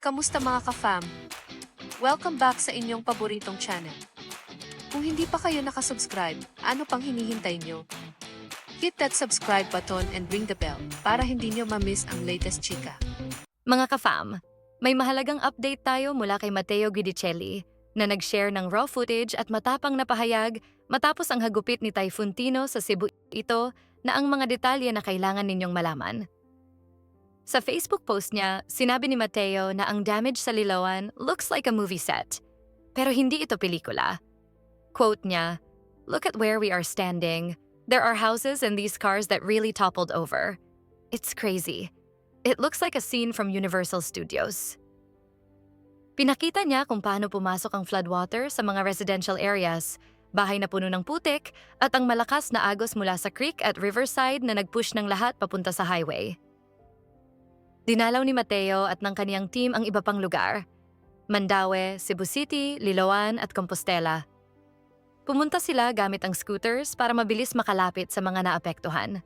Kamusta mga ka-fam? Welcome back sa inyong paboritong channel. Kung hindi pa kayo nakasubscribe, ano pang hinihintay nyo? Hit that subscribe button and ring the bell para hindi nyo ma-miss ang latest chika. Mga ka-fam, may mahalagang update tayo mula kay Matteo Guidicelli na nag-share ng raw footage at matapang na pahayag matapos ang hagupit ni Typhoon Tino sa Cebu ito na ang mga detalye na kailangan ninyong malaman. Sa Facebook post niya, sinabi ni Matteo na ang damage sa Liloan looks like a movie set. Pero hindi ito pelikula. Quote niya, Look at where we are standing. There are houses and these cars that really toppled over. It's crazy. It looks like a scene from Universal Studios. Pinakita niya kung paano pumasok ang floodwater sa mga residential areas, bahay na puno ng putik, at ang malakas na agos mula sa creek at riverside na nag-push ng lahat papunta sa highway. Dinalaw ni Mateo at ng kaniyang team ang iba pang lugar. Mandaue, Cebu City, Liloan at Compostela. Pumunta sila gamit ang scooters para mabilis makalapit sa mga naapektuhan.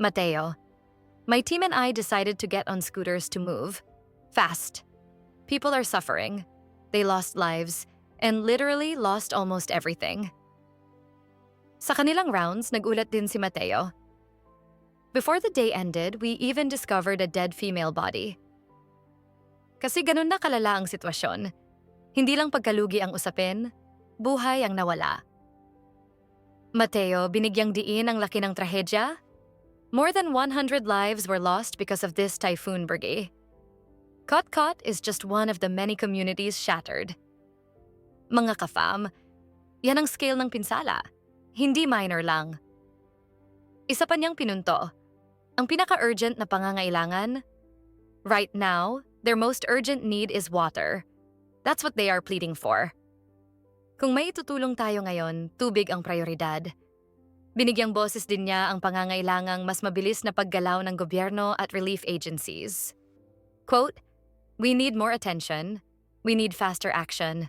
Mateo, my team and I decided to get on scooters to move. Fast. People are suffering. They lost lives and literally lost almost everything. Sa kanilang rounds, nagulat din si Mateo. Before the day ended, we even discovered a dead female body. Kasi ganun na kalala ang sitwasyon. Hindi lang pagkalugi ang usapin, buhay ang nawala. Mateo, binigyang diin ang laki ng trahedya? More than 100 lives were lost because of this typhoon, Berge. Kotkot is just one of the many communities shattered. Mga kafam, yan ang scale ng pinsala. Hindi minor lang. Isa pa niyang pinunto, ang pinaka-urgent na pangangailangan? Right now, their most urgent need is water. That's what they are pleading for. Kung may itutulong tayo ngayon, tubig ang prioridad. Binigyang boses din niya ang pangangailangang mas mabilis na paggalaw ng gobyerno at relief agencies. Quote, We need more attention. We need faster action.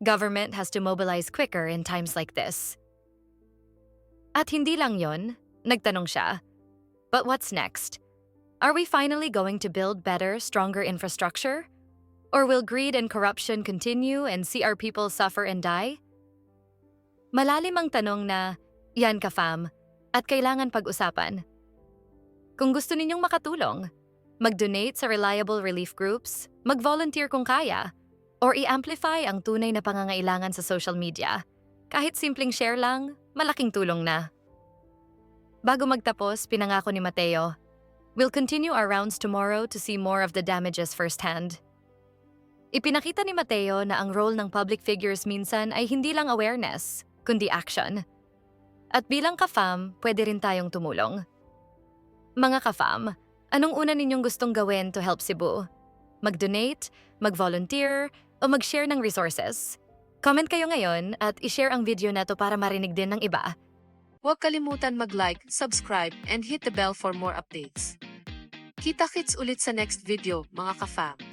Government has to mobilize quicker in times like this. At hindi lang yon, nagtanong siya, But what's next? Are we finally going to build better, stronger infrastructure? Or will greed and corruption continue and see our people suffer and die? Malalim ang tanong na, yan ka fam, at kailangan pag-usapan. Kung gusto ninyong makatulong, mag-donate sa reliable relief groups, mag-volunteer kung kaya, or i-amplify ang tunay na pangangailangan sa social media. Kahit simpleng share lang, malaking tulong na. Bago magtapos, pinangako ni Mateo, We'll continue our rounds tomorrow to see more of the damages firsthand. Ipinakita ni Mateo na ang role ng public figures minsan ay hindi lang awareness, kundi action. At bilang kafam, pwede rin tayong tumulong. Mga kafam, anong una ninyong gustong gawin to help Cebu? Mag-donate, mag-volunteer, o mag-share ng resources? Comment kayo ngayon at i-share ang video na to para marinig din ng iba. Huwag kalimutan mag-like, subscribe, and hit the bell for more updates. Kita-kits ulit sa next video, mga ka-fam.